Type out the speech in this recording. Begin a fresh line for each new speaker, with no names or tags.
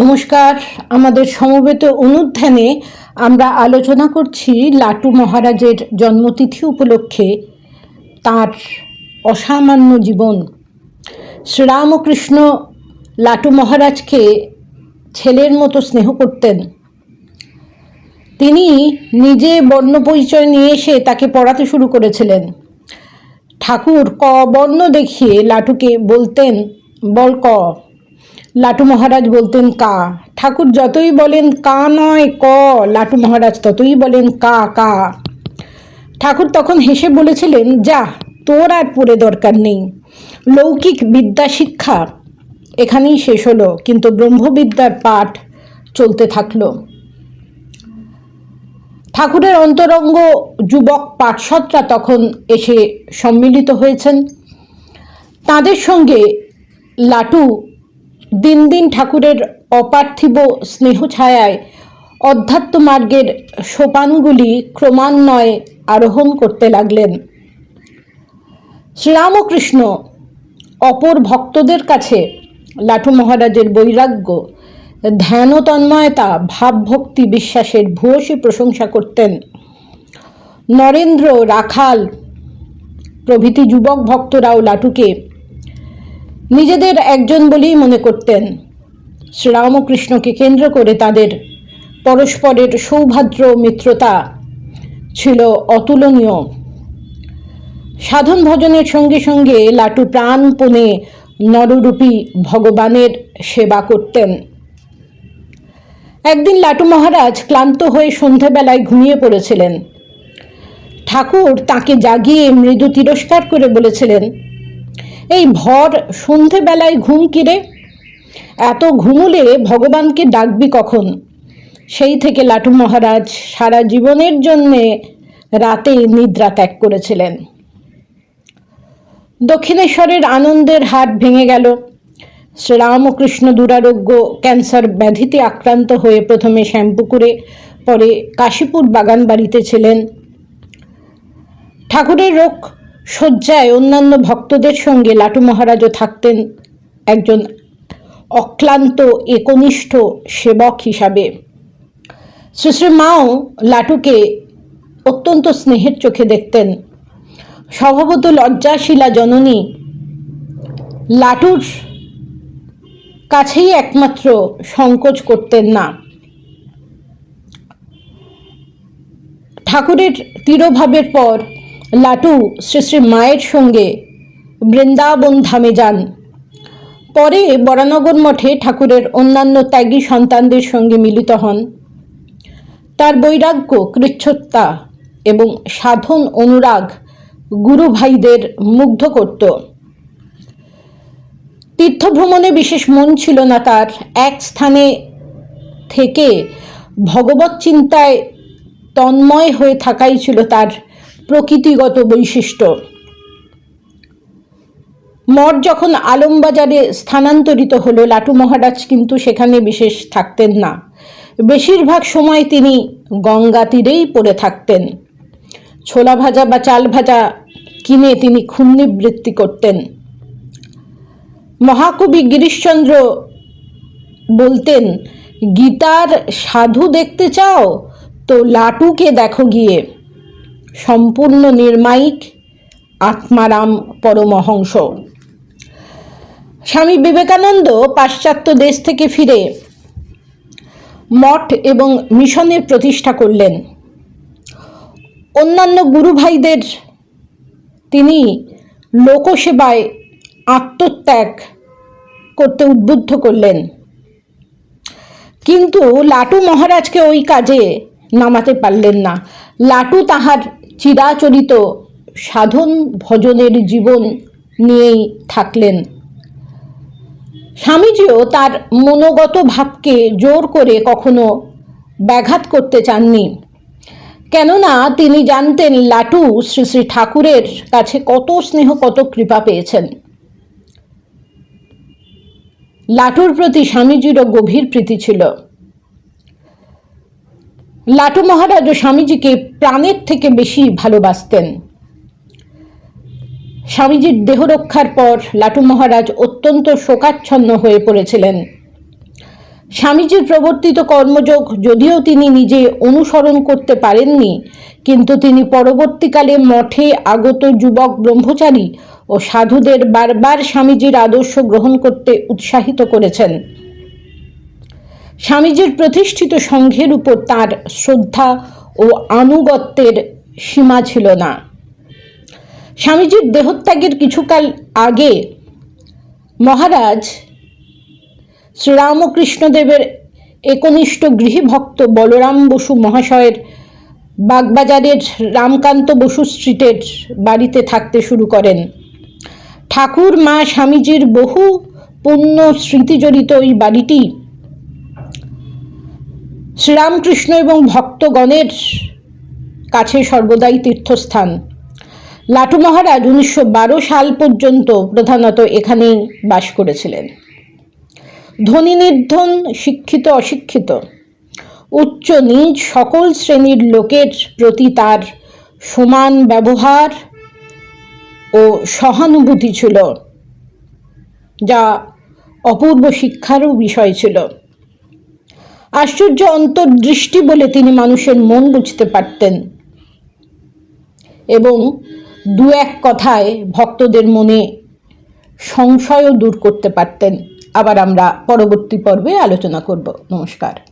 নমস্কার। আমাদের সমবেত অনুধ্যানে আমরা আলোচনা করছি লাটু মহারাজের জন্মতিথি উপলক্ষে তার অসামান্য জীবন। শ্রীরামকৃষ্ণ লাটু মহারাজকে ছেলের মতো স্নেহ করতেন। তিনি নিজে বর্ণ পরিচয় নিয়ে এসে তাকে পড়াতে শুরু করেছিলেন। ঠাকুর ক বর্ণ দেখিয়ে লাটুকে বলতেন, বল ক। লাটু মহারাজ বলতেন, কা। ঠাকুর যতই বলেন, কা নয়, ক। লাটু মহারাজ ততই বলেন, কা কা। ঠাকুর তখন হেসে বলেছিলেন, যা, তোর আর পড়ে দরকার নেই। লৌকিক বিদ্যা শিক্ষা এখানেই শেষ হলো, কিন্তু ব্রহ্মবিদ্যার পাঠ চলতে থাকল। ঠাকুরের অন্তরঙ্গ যুবক পার্ষদরা তখন এসে সম্মিলিত হয়েছেন। তাদের সঙ্গে লাটু দিন দিন ঠাকুরের অপার্থিব স্নেহ ছায়ায় অধ্যাত্ম মার্গের সোপানগুলি ক্রমান্বয়ে আরোহণ করতে লাগলেন। শ্রীরামকৃষ্ণ অপর ভক্তদের কাছে লাঠু মহারাজের বৈরাগ্য, ধ্যান তন্ময়তা, ভাবভক্তি বিশ্বাসের ভূয়সী প্রশংসা করতেন। নরেন্দ্র, রাখাল প্রভৃতি যুবক ভক্তরাও লাটুকে নিজেদের একজন বলেই মনে করতেন। শ্রীরামকৃষ্ণকে কেন্দ্র করে তাদের পরস্পরের সৌভাদ্র মিত্রতা ছিল অতুলনীয়। সাধন ভজনের সঙ্গে সঙ্গে লাটু প্রাণপণে নররূপী ভগবানের সেবা করতেন। একদিন লাটু মহারাজ ক্লান্ত হয়ে সন্ধেবেলায় ঘুমিয়ে পড়েছিলেন। ঠাকুর তাকে জাগিয়ে মৃদু তিরস্কার করে বলেছিলেন এই ভর সন্ধেবেলায় ঘুম কিরে? এত ঘুমুলে ভগবানকে ডাকবি কখন? সেই থেকে লাটু মহারাজ সারা জীবনের জন্যে রাতে নিদ্রা ত্যাগ করেছিলেন। দক্ষিণেশ্বরের আনন্দের হাট ভেঙে গেল। শ্রীরামকৃষ্ণ দুরারোগ্য ক্যান্সার ব্যাধিতে আক্রান্ত হয়ে প্রথমে শ্যামপুকুরে, পরে কাশীপুর বাগান বাড়িতে ছিলেন। ঠাকুরের রোগ শয্যায় অন্যান্য ভক্তদের সঙ্গে লাটু মহারাজও থাকতেন একজন অক্লান্ত একনিষ্ঠ সেবক হিসাবে। শ্রী শ্রী মাও লাটুকে অত্যন্ত স্নেহের চোখে দেখতেন। স্বভাবত লজ্জাশীলা জননী লাটুর কাছেই একমাত্র সংকোচ করতেন না। ঠাকুরের তিরোভাবের পর লাটু, শ্রী শ্রী মায়ের সঙ্গে বৃন্দাবন ধামে যান। পরে বরানগর মঠে ঠাকুরের অন্যান্য ত্যাগী সন্তানদের সঙ্গে মিলিত হন। তার বৈরাগ্য কৃচ্ছত্তা এবং সাধন অনুরাগ গুরু ভাইদের মুগ্ধ করত। তীর্থভ্রমণে বিশেষ মন ছিল না তার। এক স্থানে থেকে ভগবত চিন্তায় তন্ময় হয়ে থাকাই ছিল তার প্রকৃতিগত বৈশিষ্ট্য। মঠ যখন আলমবাজারে স্থানান্তরিত হলো, লাটু মহারাজ কিন্তু সেখানে বিশেষ থাকতেন না। বেশিরভাগ সময় তিনি গঙ্গা তীরেই পড়ে থাকতেন। ছোলা ভাজা বা চাল ভাজা কিনে তিনি ক্ষুণ্ণিবৃত্তি করতেন। মহাকবি গিরিশচন্দ্র বলতেন, গীতার সাধু দেখতে চাও, তো লাটুকে দেখো গিয়ে। সম্পূর্ণ নির্মাইক আত্মারাম পরমহংস। স্বামী বিবেকানন্দ পাশ্চাত্য দেশ থেকে ফিরে মঠ এবং মিশনের প্রতিষ্ঠা করলেন। অন্যান্য গুরুভাইদের তিনি লোকসেবায় আত্মত্যাগ করতে উদ্বুদ্ধ করলেন। কিন্তু লাটু মহারাজকে ওই কাজে নামাতে পারলেন না। লাটু তাহার চিরাচরিত সাধন ভজনের জীবন নিয়েই থাকলেন। স্বামীজিও তার মনোগত ভাবকে জোর করে কখনো ব্যাঘাত করতে চাননি। কেননা তিনি জানতেন লাটু শ্রী শ্রী ঠাকুরের কাছে কত স্নেহ, কত কৃপা পেয়েছেন। লাটুর প্রতি স্বামীজিরও গভীর প্রীতি ছিল। লাটু মহারাজ স্বামীজিকে প্রাণের থেকে বেশি ভালোবাসতেন। স্বামীজির দেহ রক্ষার পর লাটু মহারাজ অত্যন্ত শোকাচ্ছন্ন হয়ে পড়েছিলেন। স্বামীজির প্রবর্তিত কর্মযোগ যদিও তিনি নিজে অনুসরণ করতে পারেননি, কিন্তু তিনি পরবর্তীকালে মঠে আগত যুবক ব্রহ্মচারী ও সাধুদের বারবার স্বামীজির আদর্শ গ্রহণ করতে উৎসাহিত করেছেন। স্বামীজির প্রতিষ্ঠিত সংঘের উপর তার শ্রদ্ধা ও আনুগত্যের সীমা ছিল না। স্বামীজির দেহত্যাগের কিছুকাল আগে মহারাজ শ্রীরামকৃষ্ণদেবের একনিষ্ঠ গৃহভক্ত বলরাম বসু মহাশয়ের বাগবাজারের রামকান্ত বসু স্ট্রিটের বাড়িতে থাকতে শুরু করেন। ঠাকুর মা স্বামীজির বহু পুণ্য স্মৃতিজড়িত ওই বাড়িটি শ্রীরামকৃষ্ণ এবং ভক্তগণের কাছে সর্বদাই তীর্থস্থান। লাটু মহারাজ উনিশশো বারো সাল পর্যন্ত প্রধানত এখানেই বাস করেছিলেন। ধনী, নির্ধন, শিক্ষিত, অশিক্ষিত, উচ্চ, নিজ, সকল শ্রেণির লোকের প্রতি তার সমান ব্যবহার ও সহানুভূতি ছিল, যা অপূর্ব শিক্ষারও বিষয় ছিল। আশ্চর্য অন্তর্দৃষ্টি বলে তিনি মানুষের মন বুঝতে পারতেন। এবং দু এক কথায় ভক্তদের মনে সংশয়ও দূর করতে পারতেন। আবার আমরা পরবর্তী পর্বে আলোচনা করব। নমস্কার।